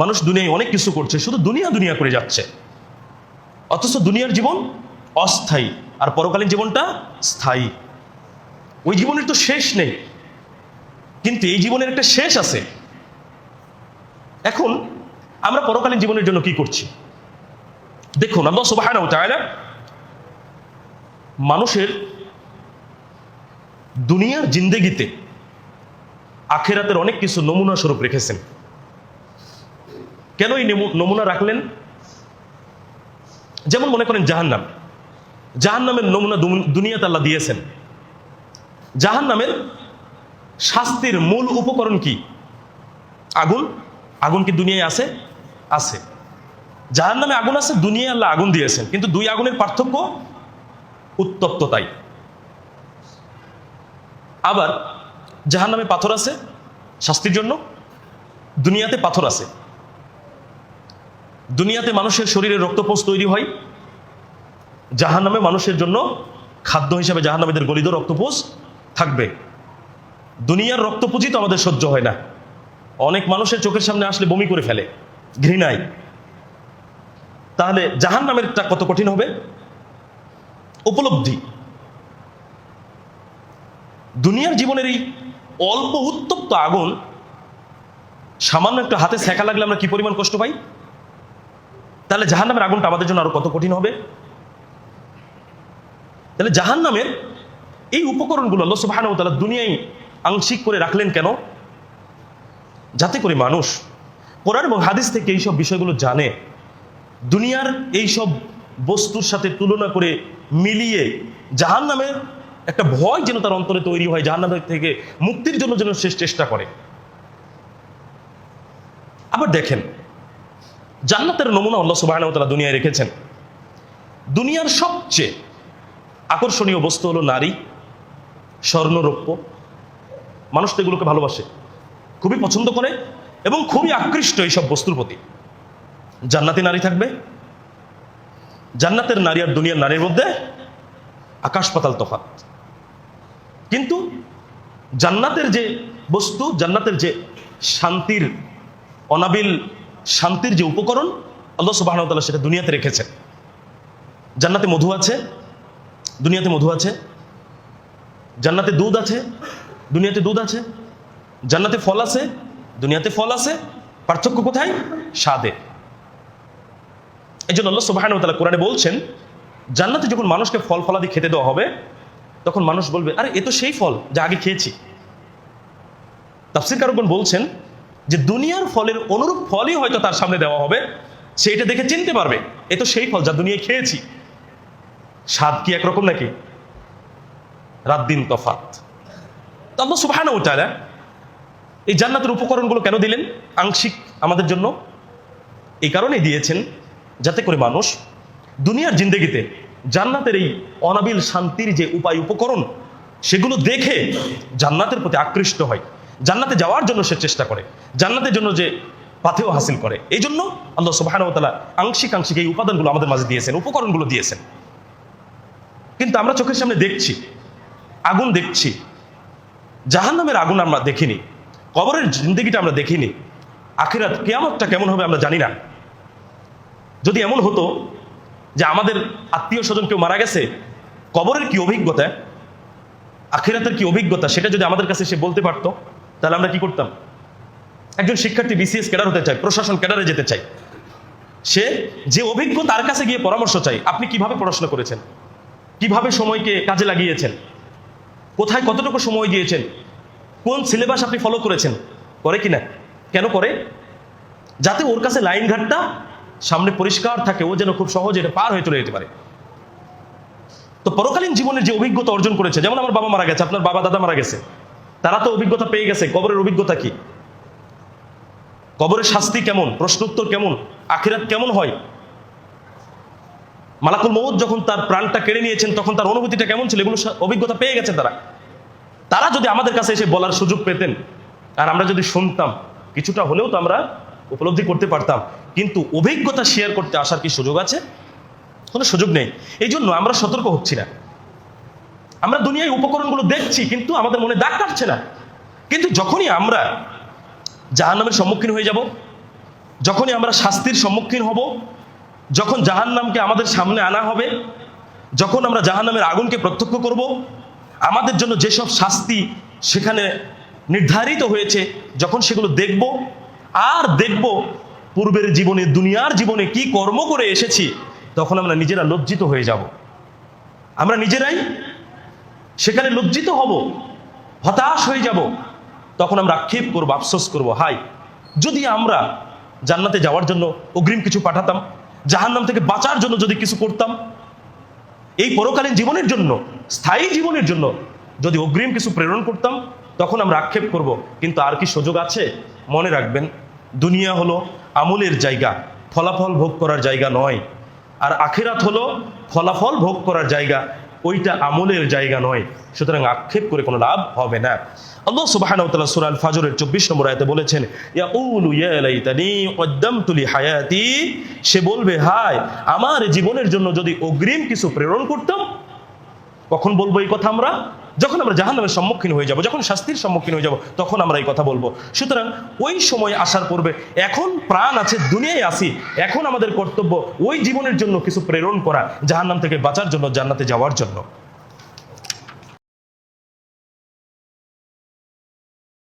মানুষ দুনিয়ায় অনেক কিছু করছে, শুধু দুনিয়া দুনিয়া করে যাচ্ছে। অথচ দুনিয়ার জীবন অস্থায়ী, আর পরকালীন জীবনটা স্থায়ী। ওই জীবনের তো শেষ নেই, কিন্তু এই জীবনের একটা শেষ আছে। এখন আমরা পরকালীন জীবনের জন্য কি করছি? দেখুন, আল্লাহ তাআলা মানুষের দুনিয়ার জিন্দেগিতে, আখেরাতের অনেক কিছু নমুনা স্বরূপ রেখেছেন। কেন এই নেমু- নমুনা রাখলেন? যেমন মনে করেন জাহান্নাম। জাহান্নামের নমুনা দুনিয়াতে আল্লাহ দিয়েছেন। জাহান্নামের শাস্তির মূল উপকরণ কি? আগুন? আগুন কি দুনিয়ায় আছে? আছে। যার নামে আগুন আছে, দুনিয়ায় আল্লাহ আগুন দিয়েছেন। কিন্তু দুই আগুনের পার্থক্য উত্তপ্ততাই আবার যাহার নামে পাথর আছে, শাস্তির জন্য। দুনিয়াতে পাথর আছে। দুনিয়াতে মানুষের শরীরে রক্তপোষ তৈরি হয়। জাহান নামে মানুষের জন্য খাদ্য হিসাবে জাহান নামীদের গলিত রক্তপোষ থাকবে। দুনিয়ার রক্তপুঁজি তো আমাদের সহ্য হয় না। অনেক মানুষের চোখের সামনে আসলে বমি করে ফেলে, ঘৃণায়। তাহলে জাহান নামেরটা কত কঠিন হবে? উপলব্ধি। দুনিয়ার জীবনের এই অল্প উত্তপ্ত আগুন সামান্য একটু হাতে সেকা লাগলে আমরা কি পরিমাণ কষ্ট পাই? তাহলে জাহান নামের আগুনটা আমাদের জন্য আরও কত কঠিন হবে? তাহলে জাহান নামের এই উপকরণগুলো আল্লাহ সুবহানাহু ওয়া তাআলা দুনিয়ায় আংশিক করে রাখলেন কেন? যাতে করে মানুষ কোরআন এবং হাদিস থেকে এইসব বিষয়গুলো জানে, দুনিয়ার এই সব বস্তুর সাথে তুলনা করে মিলিয়ে জাহান নামের একটা ভয় যেন তার অন্তরে তৈরি হয় জাহান নামের থেকে মুক্তির জন্য যেন শেষ চেষ্টা করে। আবার দেখেন জান্নাতের নমুনা আল্লাহ ওয়া তাআলা দুনিয়ায় রেখেছেন। দুনিয়ার সবচেয়ে আকর্ষণীয় বস্তু হলো নারী, স্বর্ণরৌপ্য। মানুষ তো এগুলোকে ভালোবাসে, খুবই পছন্দ করে এবং খুবই আকৃষ্ট এইসব বস্তুর প্রতি। জান্নাতি নারী থাকবে, জান্নাতের নারী আর দুনিয়ার নারীর মধ্যে আকাশ পাতাল তফাত কিন্তু জান্নাতের যে বস্তু, জান্নাতের যে শান্তির অনাবিল শান্তির যে উপকরণ, আল্লাহ সুবাহ সেটা দুনিয়াতে রেখেছেন। জান্নাতে মধু আছে, দুনিয়াতে মধু আছে, জান্নাতে দুধ আছে, দুনিয়াতে দুধ আছে, জান্নাতে ফল আছে, দুনিয়াতে ফল আছে, পার্থক্য কোথায়? স্বাদে। এই জন্য আল্লাহ সুবাহ কোরআনে বলছেন, জান্নাতে যখন মানুষকে ফল ফলাদি খেতে দেওয়া হবে, তখন মানুষ বলবে, আরে, এ তো সেই ফল যা আগে খেয়েছি। তাফসির কারকগণ বলছেন যে দুনিয়ার ফলের অনুরূপ ফলই হয়তো তার সামনে দেওয়া হবে, সেইটা দেখে চিনতে পারবে, এ তো সেই ফল যা দুনিয়ায় খেয়েছি। স্বাদ কি একরকম নাকি? রাত দিন তফাত আল্লাহ সুবহানাহু ওয়া এই জান্নাতের উপকরণগুলো কেন দিলেন? আংশিক আমাদের জন্য। এই কারণেই দিয়েছেন যাতে করে মানুষ দুনিয়ার জিন্দগিতে জান্নাতের এই অনাবিল শান্তির যে উপায় উপকরণ, সেগুলো দেখে জান্নাতের প্রতি আকৃষ্ট হয়। জান্নাতে যাওয়ার জন্য সে চেষ্টা করে, জান্নাতের জন্য যে পাথেও হাসিল করে। এই জন্য আল্লাহ সুবহানাহু ওয়া আংশিক আংশিক এই উপাদানগুলো আমাদের মাঝে দিয়েছেন, উপকরণগুলো দিয়েছেন। কিন্তু আমরা চোখের সামনে দেখছি, আগুন দেখছি, জাহান্নামের আগুন আমরা দেখিনি, কবরের জিন্দগিটা আমরা দেখিনি, আখিরাত কেয়ামতটা কেমন হবে আমরা জানি না। যদি এমন হতো যে আমাদের আত্মীয় স্বজন কেউ মারা গেছে, কবরের কি অভিজ্ঞতা? আখিরাতের কি অভিজ্ঞতা? সেটা যদি আমাদের কাছে সে বলতে পারতো তাহলে আমরা কি করতাম? একজন শিক্ষার্থী বিসিএস ক্যাডার হতে চায়, প্রশাসন ক্যাডারে যেতে চায়। সে যে অভিজ্ঞ তার কাছে গিয়ে পরামর্শ চাই আপনি কীভাবে পড়াশোনা করেছেন? কীভাবে সময়কে কাজে লাগিয়েছেন? কোথায় কতটুকু সময় দিয়েছেন? কোন সিলেবাস আপনি ফলো করেছেন? করে কি না কেন করে? যাতে ওর কাছে লাইন ঘাটটা সামনে পরিষ্কার থাকে, ও যেন খুব সহজে এটা পার হয়ে চলে যেতে পারে। তো পরকালীন জীবনের যে অভিজ্ঞতা অর্জন করেছে, যেমন আমার বাবা মারা গেছে, আপনার বাবা দাদা মারা গেছে। তারা তো অভিজ্ঞতা পেয়ে গেছে। কবরের অভিজ্ঞতা কি? কবরের শাস্তি কেমন? প্রশ্ন উত্তর কেমন? আখিরাত কেমন হয়? মালাকুল মৌত যখন তার প্রাণটা কেড়ে নিয়েছেন, তখন তার অনুভূতিটা কেমন ছিল? এগুলো অভিজ্ঞতা পেয়ে গেছে তারা। তারা যদি আমাদের কাছে এসে বলার সুযোগ পেতেন, আর আমরা যদি শুনতাম, কিছুটা হলেও তো আমরা উপলব্ধি করতে পারতাম। কিন্তু অভিজ্ঞতা শেয়ার করতে আসার কি সুযোগ আছে? কোনো সুযোগ নেই। এই জন্য আমরা সতর্ক হচ্ছি না। আমরা দুনিয়ায় উপকরণগুলো দেখছি, কিন্তু আমাদের মনে দাগ কাটছে না। কিন্তু যখনই আমরা জাহান্নামের সম্মুখীন হয়ে যাব, যখনই আমরা শাস্তির সম্মুখীন হব, যখন জাহান্নামকে আমাদের সামনে আনা হবে, যখন আমরা জাহান্নামের আগুনকে প্রত্যক্ষ করব, আমাদের জন্য যেসব শাস্তি সেখানে নির্ধারিত হয়েছে, যখন সেগুলো দেখব, আর দেখব পূর্বের জীবনে, দুনিয়ার জীবনে কি কর্ম করে এসেছি, তখন আমরা নিজেরা লজ্জিত হয়ে যাব। আমরা নিজেরাই সেখানে লজ্জিত হব, হতাশ হয়ে যাব। তখন আমরা আক্ষেপ করব, আফসোস করব, হাই, যদি আমরা জান্নাতে যাওয়ার জন্য অগ্রিম কিছু পাঠাতাম, জাহান্নাম থেকে বাঁচার জন্য যদি কিছু করতাম, এই পরকালীন জীবনের জন্য, স্থায়ী জীবনের জন্য যদি অগ্রিম কিছু প্রেরণ করতাম, তখন আমরা আক্ষেপ করব, কিন্তু আর কি সুযোগ আছে? মনে রাখবেন, দুনিয়া হলো আমলের জায়গা, ফলাফল ভোগ করার জায়গা নয়। আর আখেরাত হলো ফলাফল ভোগ করার জায়গা ওইটা আমলের জায়গা নয়। সুতরাং আক্ষেপ করে কোনো লাভ হবে না। আল্লাহ সুবহানাহু ওয়া তাআলা ফাজরের 24 নম্বর আয়াতে বলেছেন হায়াতি সে বলবে, হায়, আমার জীবনের জন্য যদি অগ্রিম কিছু প্রেরণ করতাম, কখন বলব এই কথা আমরা? যখন আমরা জাহান্নামের সম্মুখীন হয়ে যাব, যখন শাস্তির সম্মুখীন হয়ে যাব, তখন আমরা এই কথা বলব। সুতরাং ওই সময় আসার পূর্বে এখন প্রাণ আছে, দুনিয়ায় আসি এখন আমাদের কর্তব্য ওই জীবনের জন্য কিছু প্রেরণ করা, জাহান্নাম থেকে বাঁচার জন্য, জান্নাতে যাওয়ার জন্য।